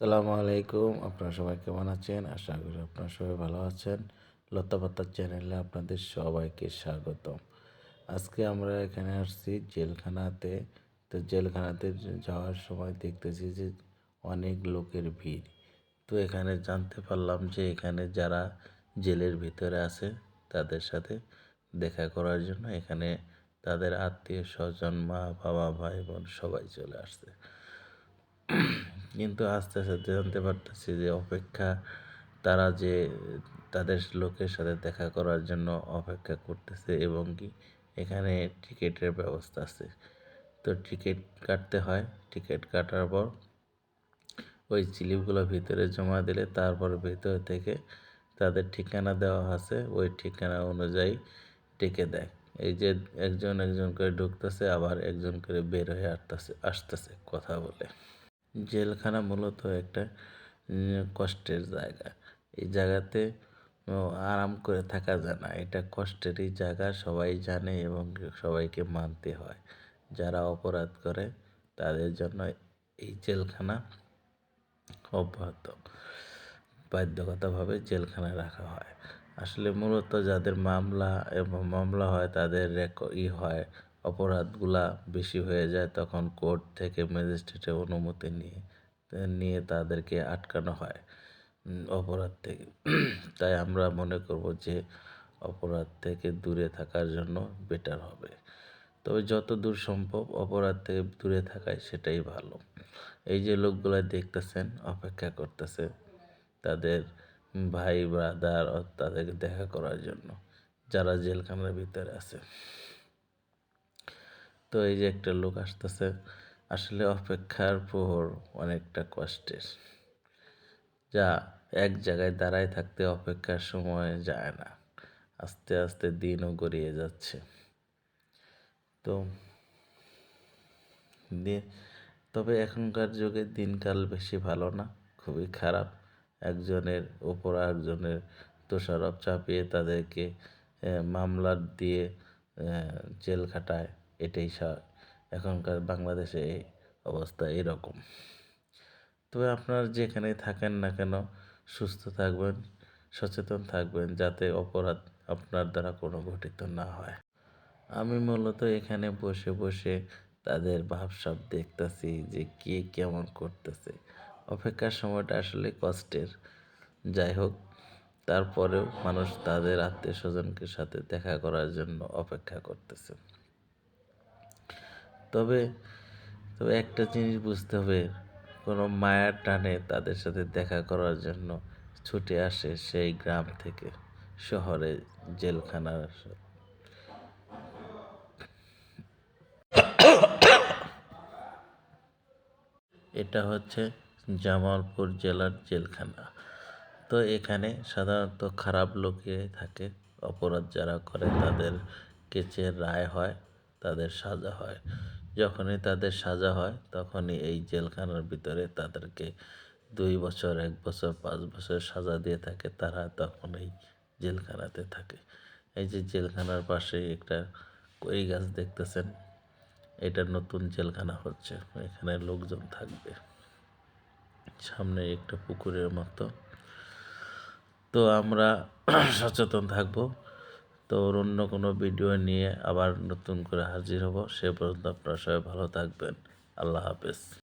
আসসালামু আলাইকুম। আপনারা সবাই কেমন আছেন? আশা করি আপনারা সবাই ভালো আছেন। লতাপাতার চ্যানেলে আপনাদের সবাইকে স্বাগতম। আজকে আমরা এখানে আসছি জেলখানাতে। তো জেলখানাতে যাওয়ার সময় দেখতেছি যে অনেক লোকের ভিড়। তো এখানে জানতে পারলাম যে এখানে যারা জেলের ভিতরে আছে তাদের সাথে দেখা করার জন্য এখানে তাদের আত্মীয় স্বজন মা বাবা ভাই বোন সবাই চলে আসছে। কিন্তু আস্তে আস্তে জানতে পারতেছি যে অপেক্ষা, তারা যে তাদের লোকের সাথে দেখা করার জন্য অপেক্ষা করতেছে এবং কি এখানে টিকিটের ব্যবস্থা আছে। তো টিকিট কাটতে হয়। টিকিট কাটার পর ওই স্লিপগুলো ভিতরে জমা দিলে তারপর ভিতর থেকে তাদের ঠিকানা দেওয়া আছে। ওই ঠিকানা অনুযায়ী টিকে দেয়। এই যে একজন একজন করে ঢুকতেছে, আবার একজন করে বের হয়ে আসতেছে আসতেছে কথা বলে। জেলখানা মূলত একটা কষ্টের জায়গা। এই জায়গাতে আরাম করে থাকা যায় না। এটা কষ্টেরই জায়গা, সবাই জানে এবং সবাইকে মানতে হয়। যারা অপরাধ করে, তাদের জন্য এই জেলখানা অব্যাহত। বাধ্যগতভাবে জেলখানায় রাখা হয়। আসলে মূলত যাদের মামলা এবং মামলা হয়, তাদের রেক- ই হয়। অপরাধগুলা বেশি হয়ে যায় তখন কোর্ট থেকে ম্যাজিস্ট্রেটের অনুমতি নিয়ে নিয়ে তাদেরকে আটকানো হয় অপরাধ থেকে। তাই আমরা মনে করব যে অপরাধ থেকে দূরে থাকার জন্য বেটার হবে। তবে যত দূর সম্ভব অপরাধ থেকে দূরে থাকায় সেটাই ভালো। এই যে লোকগুলা দেখতেছেন, অপেক্ষা করতেছে তাদের ভাই ব্রাদার তাদেরকে দেখা করার জন্য, যারা জেলখানার ভিতরে আছে। তো এই যে একটা লোক আসতেছে আসলে অপেক্ষার প্রহর অনেকটা কষ্টের। যা এক জায়গায় দাঁড়ায় থাকতে অপেক্ষার সময় যায় না আস্তে আস্তে দিনও গড়িয়ে যাচ্ছে। তো তবে এখনকার যুগে দিনকাল বেশি ভালো না খুবই খারাপ। একজনের ওপর একজনের দোষারোপ চাপিয়ে তাদেরকে আহ, মামলা দিয়ে জেল খাটায়। এটাই এখনকার বাংলাদেশে অবস্থা এরকম। তবে আপনার যেখানে থাকেন না কেন, সুস্থ থাকবেন, সচেতন থাকবেন, যাতে অপরাধ আপনার দ্বারা কোনো ঘটিত না হয়। আমি মূলত এখানে বসে বসে তাদের ভাবসাব দেখতেছি যে কে কেমন করতেছে। অপেক্ষার সময়টা আসলে কষ্টের। যাই হোক, তারপরেও মানুষ তাদের আত্মীয় স্বজনকে সাথে দেখা করার জন্য অপেক্ষা করতেছে। তবে তবে একটা জিনিস বুঝতে হবে, কোনো মায়ার টানে তাদের সাথে দেখা করার জন্য ছুটে আসে সেই গ্রাম থেকে শহরে জেলখানার এটা হচ্ছে জামালপুর জেলার জেলখানা। তো এখানে সাধারণত খারাপ লোকে থাকে, অপরাধ যারা করে তাদের কেচে রায় হয়, তাদের সাজা হয়। যখনই তাদের সাজা হয়, তখনই এই জেলখানার ভিতরে তাদেরকে দুই বছর, এক বছর, পাঁচ বছর সাজা দিয়ে থাকে। তারা তখন এই জেলখানাতে থাকে। এই যে জেলখানার পাশে একটা কই গাছ দেখতেছেন, এটা নতুন জেলখানা হচ্ছে। এখানে লোকজন থাকবে। সামনে একটা পুকুরের মতো। তো আমরা সচেতন থাকব। তো অন্য কোনো ভিডিও নিয়ে আবার নতুন করে হাজির হব। সে পর্যন্ত আপনারা সবাই ভালো থাকবেন। আল্লাহ হাফেজ।